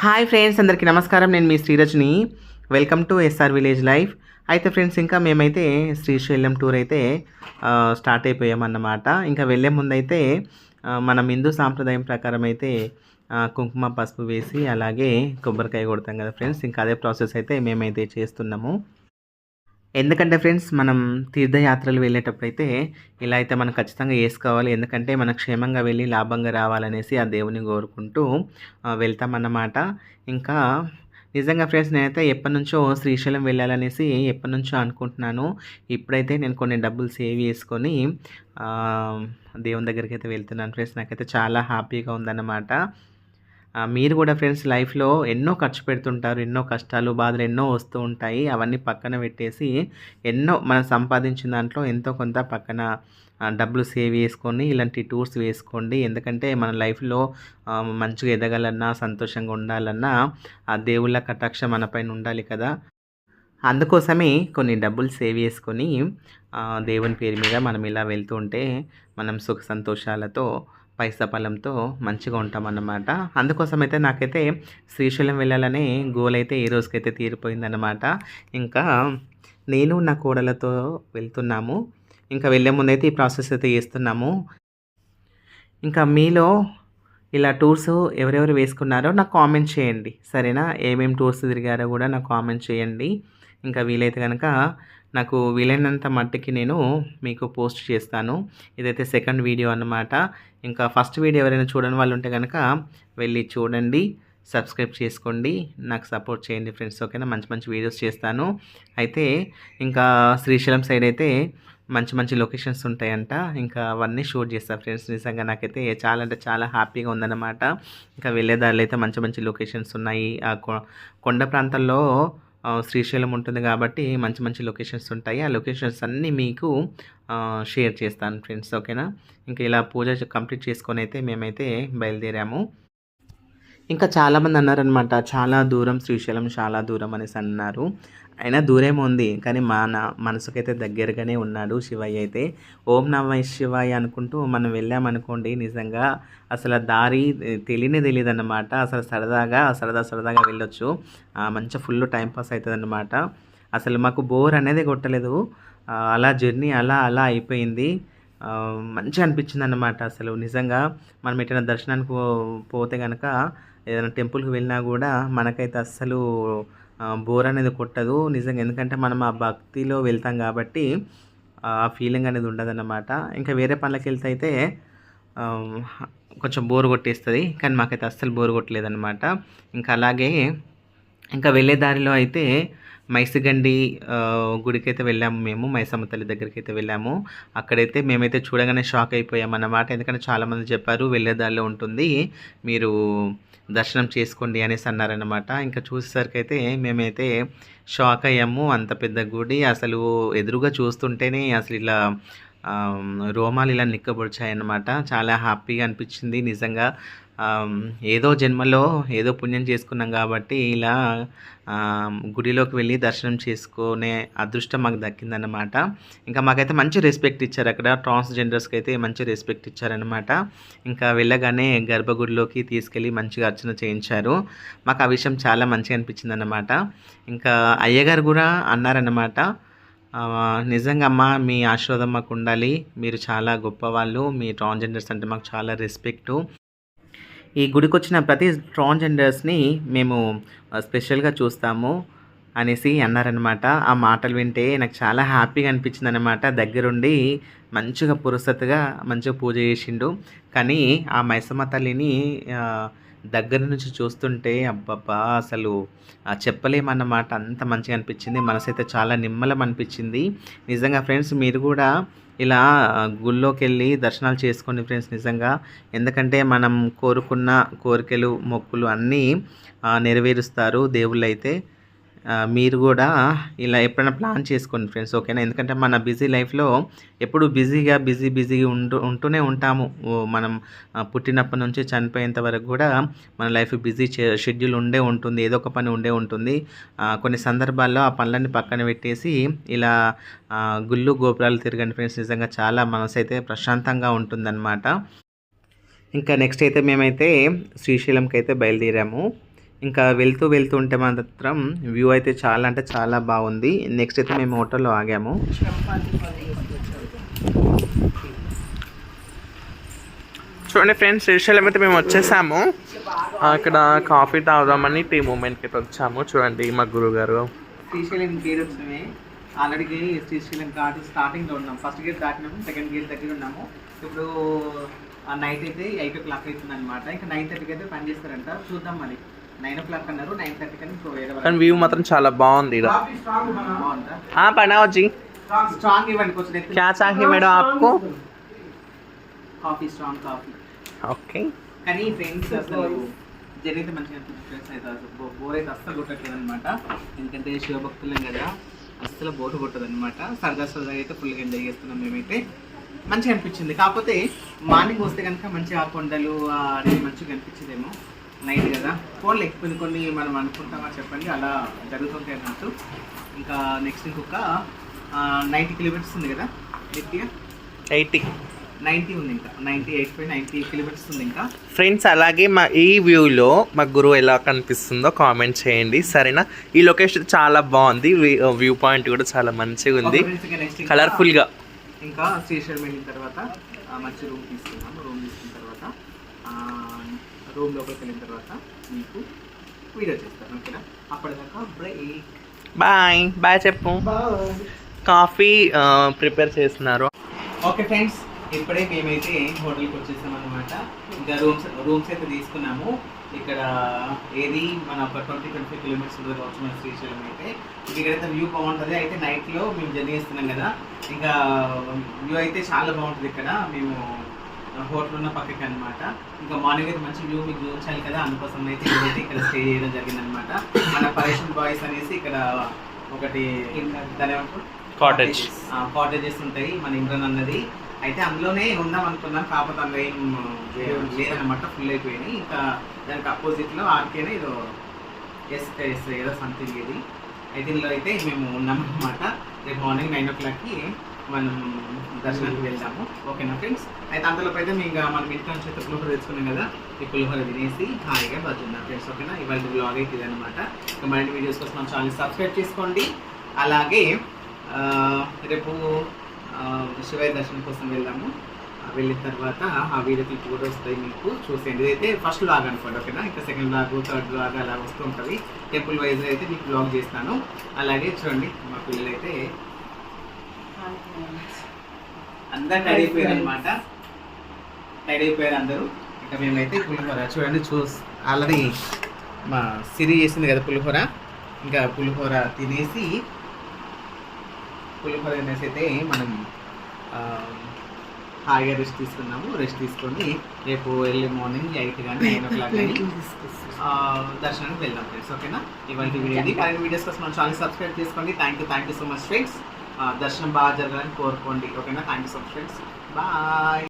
Hi friends అందరికీ నమస్కారం. నేను మీ Srirajni. Welcome to SR village life అయితే ఫ్రెండ్స్ ఇంకా మేమైతే శ్రీశైలం టూర్ అయితే స్టార్ట్ అయిపోయామన్నమాట. ఇంకా వెళ్ళే ముందైతే మనం హిందూ సాంప్రదాయం ప్రకారం అయితే కుంకుమ పసుపు వేసి అలాగే కొబ్బరికాయ కొడతాం కదా ఫ్రెండ్స్. ఇంకా అదే ప్రాసెస్ అయితే మేమైతే చేస్తున్నాము. ఎందుకంటే ఫ్రెండ్స్ మనం తీర్థయాత్రలు వెళ్ళేటప్పుడైతే ఇలా అయితే మనం ఖచ్చితంగా వేసుకోవాలి. ఎందుకంటే మనం క్షేమంగా వెళ్ళి లాభంగా రావాలనేసి ఆ దేవుని కోరుకుంటూ వెళ్తామన్నమాట. ఇంకా నిజంగా ఫ్రెండ్స్ నేనైతే ఎప్పటి నుంచో శ్రీశైలం వెళ్ళాలనేసి ఎప్పటి నుంచో అనుకుంటున్నాను. ఇప్పుడైతే నేను కొన్ని డబ్బులు సేవ్ చేసుకొని దేవుని దగ్గరికి అయితే వెళ్తున్నాను. ఫ్రెండ్స్ నాకైతే చాలా హ్యాపీగా ఉందన్నమాట. మీరు కూడా ఫ్రెండ్స్ లైఫ్లో ఎన్నో ఖర్చు పెడుతుంటారు ఎన్నో కష్టాలు బాధలు ఎన్నో వస్తూ ఉంటాయి. అవన్నీ పక్కన పెట్టేసి ఎన్నో మనం సంపాదించిన దాంట్లో ఎంతో కొంత పక్కన డబ్బులు సేవ్ చేసుకొని ఇలాంటి టూర్స్ వేసుకోండి. ఎందుకంటే మన లైఫ్లో మంచిగా ఎదగాలన్నా సంతోషంగా ఉండాలన్నా ఆ దేవుళ్ళ కటాక్ష మనపైన ఉండాలి కదా. అందుకోసమే కొన్ని డబ్బులు సేవ్ చేసుకొని దేవుని పేరు మీద మనం ఇలా వెళ్తూ ఉంటే మనం సుఖ సంతోషాలతో పైసా పలంతో మంచిగా ఉంటామన్నమాట. అందుకోసం అయితే నాకైతే శ్రీశైలం వెళ్ళాలనే గోల్ అయితే ఈ రోజుకైతే తీరిపోయిందన్నమాట. ఇంకా నేను నా కోడలతో వెళ్తున్నాము. ఇంకా వెళ్ళే ముందైతే ఈ ప్రాసెస్ అయితే చేస్తున్నాము. ఇంకా మీలో ఇలా టూర్స్ ఎవరెవరు వేసుకున్నారో నాకు కామెంట్ చేయండి. సరేనా? ఏమేమి టూర్స్ తిరిగారో కూడా నాకు కామెంట్ చేయండి. ఇంకా వీలైతే కనుక నాకు వీలైనంత మట్టుకి నేను మీకు పోస్ట్ చేస్తాను. ఇదైతే సెకండ్ వీడియో అన్నమాట. ఇంకా ఫస్ట్ వీడియో ఎవరైనా చూడని వాళ్ళు ఉంటే కనుక వెళ్ళి చూడండి సబ్స్క్రైబ్ చేసుకోండి. నాకు సపోర్ట్ చేయండి ఫ్రెండ్స్ ఓకేనా? మంచి మంచి వీడియోస్ చేస్తాను. అయితే ఇంకా శ్రీశైలం సైడ్ అయితే మంచి మంచి లొకేషన్స్ ఉంటాయంట. ఇంకా అవన్నీ షూట్ చేస్తాను ఫ్రెండ్స్. నిజంగా నాకైతే చాలా అంటే చాలా హ్యాపీగా ఉందన్నమాట. ఇంకా వెళ్ళే దారిలో అయితే మంచి మంచి లొకేషన్స్ ఉన్నాయి. ఆ కొ- కొండ ప్రాంతాల్లో శ్రీశైలం ఉంటుంది కాబట్టి మంచి మంచి లొకేషన్స్ ఉంటాయి. ఆ లొకేషన్స్ అన్నీ మీకు షేర్ చేస్తాను ఫ్రెండ్స్ ఓకేనా? ఇంకా ఇలా పూజ కంప్లీట్ చేసుకొని అయితే మేమైతే బయలుదేరాము. ఇంకా చాలామంది అన్నారనమాట చాలా దూరం శ్రీశైలం చాలా దూరం అనేసి అన్నారు. అయినా దూరం ఉంది కానీ మన మనసుకైతే దగ్గరగానే ఉన్నాడు శివయ్య అయితే. ఓం నమ శివాయ అనుకుంటూ మనం వెళ్ళామనుకోండి నిజంగా అసలు దారి తెలియనే తెలియదు అనమాట అసలు సరదాగా సరదా సరదాగా వెళ్ళొచ్చు. మంచి ఫుల్ టైం పాస్ అవుతుంది అనమాట అసలు మాకు బోర్ అనేది కొట్టలేదు. అలా జర్నీ అలా అలా అయిపోయింది. మంచిగా అనిపించింది అనమాట అసలు. నిజంగా మనం ఎటైనా దర్శనానికి పోతే కనుక ఏదైనా టెంపుల్కి వెళ్ళినా కూడా మనకైతే అస్సలు బోర్ అనేది కొట్టదు. నిజంగా ఎందుకంటే మనం ఆ భక్తిలో వెళ్తాం కాబట్టి ఆ ఫీలింగ్ అనేది ఉండదన్నమాట. ఇంకా వేరే పనులకు వెళ్తే అయితే కొంచెం బోర్ కొట్టేస్తుంది. కానీ మాకైతే అస్సలు బోర్ కొట్టలేదన్నమాట. ఇంకా అలాగే ఇంకా వెళ్ళే దారిలో అయితే మైసగండి గుడికి అయితే వెళ్ళాము మేము మైసమ్మ తల్లి దగ్గరికి అయితే వెళ్ళాము. అక్కడైతే మేమైతే చూడగానే షాక్ అయిపోయాం అన్నమాట. ఎందుకంటే చాలామంది చెప్పారు వెళ్ళేదారిలో ఉంటుంది మీరు దర్శనం చేసుకోండి అనేసి అన్నారనమాట ఇంకా చూసేసరికి అయితే మేమైతే షాక్ అయ్యాము. అంత పెద్ద గుడి అసలు ఎదురుగా చూస్తుంటేనే అసలు ఇలా రోమాలు ఇలా నిక్కబొడిచాయన్నమాట. చాలా హ్యాపీగా అనిపించింది. నిజంగా ఏదో జన్మలో ఏదో పుణ్యం చేసుకున్నాం కాబట్టి ఇలా గుడిలోకి వెళ్ళి దర్శనం చేసుకునే అదృష్టం మాకు దక్కిందనమాట ఇంకా మాకైతే మంచి రెస్పెక్ట్ ఇచ్చారు. అక్కడ ట్రాన్స్జెండర్స్కి అయితే మంచి రెస్పెక్ట్ ఇచ్చారనమాట ఇంకా వెళ్ళగానే గర్భగుడిలోకి తీసుకెళ్ళి మంచిగా అర్చన చేయించారు. మాకు ఆ విషయం చాలా మంచిగా అనిపించింది అనమాట ఇంకా అయ్యగారు కూడా అన్నారనమాట నిజంగా అమ్మ మీ ఆశీర్వాదం మాకు ఉండాలి. మీరు చాలా గొప్పవాళ్ళు. మీ ట్రాన్స్జెండర్స్ అంటే మాకు చాలా రెస్పెక్టు ఈ గుడికి వచ్చిన ప్రతి ట్రాన్స్జెండర్స్ని మేము స్పెషల్గా చూస్తాము అనేసి అన్నారనమాట ఆ మాటలు వింటే నాకు చాలా హ్యాపీగా అనిపించింది అనమాట దగ్గరుండి మంచిగా పురుసత్తుగా మంచిగా పూజ చేసిండు. కానీ ఆ మైసమ్మ తల్లిని దగ్గర నుంచి చూస్తుంటే అబ్బబ్బా! అసలు చెప్పలేమన్నమాట. అంత మంచిగా అనిపించింది. మనసు అయితే చాలా నిమ్మలం అనిపించింది. నిజంగా ఫ్రెండ్స్ మీరు కూడా ఇలా గుళ్ళోకి వెళ్ళి దర్శనాలు చేసుకోండి ఫ్రెండ్స్ నిజంగా. ఎందుకంటే మనం కోరుకున్న కోరికలు మొక్కులు అన్నీ నెరవేరుస్తారు దేవుళ్ళు అయితే మీరు కూడా ఇలా ఎప్పుడైనా ప్లాన్ చేసుకోండి ఫ్రెండ్స్ ఓకేనా? ఎందుకంటే మన బిజీ లైఫ్లో ఎప్పుడు బిజీగా బిజీ బిజీగా ఉంటూ ఉంటూనే ఉంటాము. మనం పుట్టినప్పటి నుంచి చనిపోయేంత వరకు కూడా మన లైఫ్ బిజీ షెడ్యూల్ ఉండే ఉంటుంది ఏదో ఒక పని ఉండే ఉంటుంది. కొన్ని సందర్భాల్లో ఆ పనులన్నీ పక్కన పెట్టేసి ఇలా గుళ్ళు గోపురాలు తిరగండి ఫ్రెండ్స్. నిజంగా చాలా మనసు అయితే ప్రశాంతంగా ఉంటుందన్నమాట. ఇంకా నెక్స్ట్ అయితే మేమైతే శ్రీశైలంకి అయితే బయలుదేరాము. ఇంకా వెళ్తూ వెళ్తూ ఉంటే మాత్రం వ్యూ అయితే చాలా అంటే చాలా బాగుంది. నెక్స్ట్ అయితే మేము హోటల్లో ఆగాము. చూడండి ఫ్రెండ్స్ శ్రీశైలం అయితే మేము వచ్చేసాము. అక్కడ కాఫీ తాగుదామని టీ మూమెంట్కి అయితే వచ్చాము. చూడండి మా గురువు గారు శ్రీశైలం గేట్ వచ్చినవి ఆల్రెడీ శ్రీశైలం ఘాట్ స్టార్టింగ్లో ఉన్నాం. ఫస్ట్ గేట్ దాటినాము సెకండ్ గేట్ దగ్గర ఉన్నాము. ఇప్పుడు నైట్ అయితే ఎయిట్ ఓ క్లాక్ అవుతుంది అనమాట ఇంకా నైన్ థర్టీకి అయితే పని చేస్తారంట. చూద్దాం మరి. నైన్ ఓ క్లాక్ అన్నారు నైన్ థర్టీ కానీ ఇంకో వేరే కానీ వ్యూ మాత్రం చాలా బాగుంది ఈడ. బాగుందా हाँ पढ़ाओ जी స్ట్రాంగ్ ఇవ్వండి కొంచెం ఎత్తు. क्या चाहिए मैडम आपको కాఫీ స్ట్రాంగ్ కాఫీ ఓకే కానీ ఫ్రెండ్స్ అసలు జర్నీ అయితే మంచిగా అనిపించింది ఫ్రెండ్స్ అయితే అసలు బో- బోర్ అయితే అస్సలు కొట్టట్లేదు అనమాట ఎందుకంటే శివభక్తులం కదా అస్సలు బోర్ కొట్టదు అనమాట సరదా సరదాగా అయితే ఫుల్గా ఎంజాయ్ చేస్తున్నాం మేమైతే మంచిగా అనిపించింది కాకపోతే మార్నింగ్ వస్తే కనుక మంచిగా ఆ కొండలు ఆ అడవి మంచిగా అనిపించిందేమో నైట్ కదా? ఫోన్ లేకపోతే కొన్ని మనం అనుకుంటామా చెప్పండి అలా జరుగుతుంటాయి అన్నట్టు. ఇంకా నెక్స్ట్ ఇంకొక నైంటీ కిలోమీటర్స్ ఉంది కదా? నిత్య ఎయిటీ నైంటీ ఉంది ఇంకా. Ninety eight five ninety kilometres ఉంది ఇంకా. ఫ్రెండ్స్ అలాగే మా ఈ వ్యూలో మా గురువు ఎలా కనిపిస్తుందో కామెంట్ చేయండి. సరేనా? ఈ లొకేషన్ చాలా బాగుంది. వ్యూ పాయింట్ కూడా చాలా మంచిగా ఉంది కలర్ఫుల్గా ఇంకా శ్రీశైలం వెళ్ళిన తర్వాత మంచి రూమ్ తీసుకున్నాం రూమ్ లోపలికి వెళ్ళిన తర్వాత మీకు వీడియో చేస్తాను ఓకేనా? అప్పటిదాకా బ్రేక్. బాయ్ బాయ్ చెప్పు. కాఫీ ప్రిపేర్ చేస్తున్నారు. ఓకే ఫ్రెండ్స్ ఇప్పుడే మేమైతే హోటల్కి వచ్చేసాం అనమాట ఇంకా రూమ్స్ రూమ్స్ అయితే తీసుకున్నాము. ఇక్కడ ఏది మన ఒక ట్వంటీ ట్వంటీ ఫైవ్ కిలోమీటర్స్ దూరం వచ్చి మన శ్రీశైలం అయితే. ఇంక ఇక్కడైతే వ్యూ బాగుంటుంది. అయితే నైట్లో మేము జర్నీ చేస్తున్నాం కదా. ఇంకా వ్యూ అయితే చాలా బాగుంటుంది ఇక్కడ. మేము హోటల్ ఉన్న పక్కకి అనమాట ఇంకా మార్నింగ్ అయితే మంచి వ్యూ మీకు చూపించాలి కదా అందుకోసం అయితే ఇదైతే ఇక్కడ స్టే చేయడం జరిగింది అనమాట మన పరేషన్ బాయ్స్ అనేసి ఇక్కడ ఒకటి దాని Cottage. కాటేజెస్ ఉంటాయి మన ఇంద్రన్ అన్నది. అయితే అందులోనే ఉందాం అనుకున్నాం కాకపోతే అందులో ఏం లేదనమాట ఫుల్ అయిపోయినాయి. ఇంకా దానికి అపోజిట్లో ఆర్కేనే ఏదో ఎస్ ఎస్ ఏదో సంథింగ్ ఇది. అయితే ఇందులో అయితే మేము ఉన్నాం అనమాట రేపు మార్నింగ్ నైన్ ఓ క్లాక్కి మనం దర్శనానికి వెళ్దాము. ఓకేనా ఫ్రెండ్స్? అయితే అంతలోపు అయితే మేము ఇంకా మనం ఇంటి నుంచి అయితే పులిహోర తెచ్చుకున్నాం కదా ఈ పులిహోర తినేసి హాయిగా బతుకున్నాం ఫ్రెండ్స్ ఓకేనా? ఇవాళ బ్లాగ్ అయితే ఇదనమాట ఇంకా మరిన్ని వీడియోస్ కోసం మన ఛానల్ సబ్స్క్రైబ్ చేసుకోండి. అలాగే రేపు శివయ్య దర్శనం కోసం వెళ్దాము. వెళ్ళిన తర్వాత ఆ వీడియో క్లిప్ కూడా వస్తాయి మీకు చూసేయండి. ఇదైతే ఫస్ట్ బ్లాగ్ అనుకోండి ఓకేనా? ఇంకా సెకండ్ బ్లాగ్ థర్డ్ బ్లాగ్ అలా వస్తూ ఉంటుంది. టెంపుల్ వైజ్ అయితే మీకు బ్లాగ్ చేస్తాను. అలాగే చూడండి మా పిల్లలు అయితే అందరు రెడీ అయిపోయారు అనమాట రెడీ అయిపోయారు అందరూ. ఇంకా మేమైతే పులిహోర చూడండి చూస్ ఆల్రెడీ మా సిరి చేసింది కదా పులిహోర. ఇంకా పులిహోర తినేసి పులిహోర తినేసి అయితే మనం హాయిగా రెస్ట్ తీసుకున్నాము. రెస్ట్ తీసుకొని రేపు ఎర్లీ మార్నింగ్ ఎయిట్ కానీ నైన్ ఓ క్లాక్ కానీ దర్శనానికి వెళ్దాం ఫ్రెండ్స్ ఓకేనా? ఇవాళ వీడియో ఇది. వీడియోస్ కోసం మన ఛానల్ సబ్స్క్రైబ్ చేసుకోండి. Thank you thank you so much friends. దర్శనం బాగా జరగాలని కోరుకోండి. ఓకేనా? Thank you so friends bye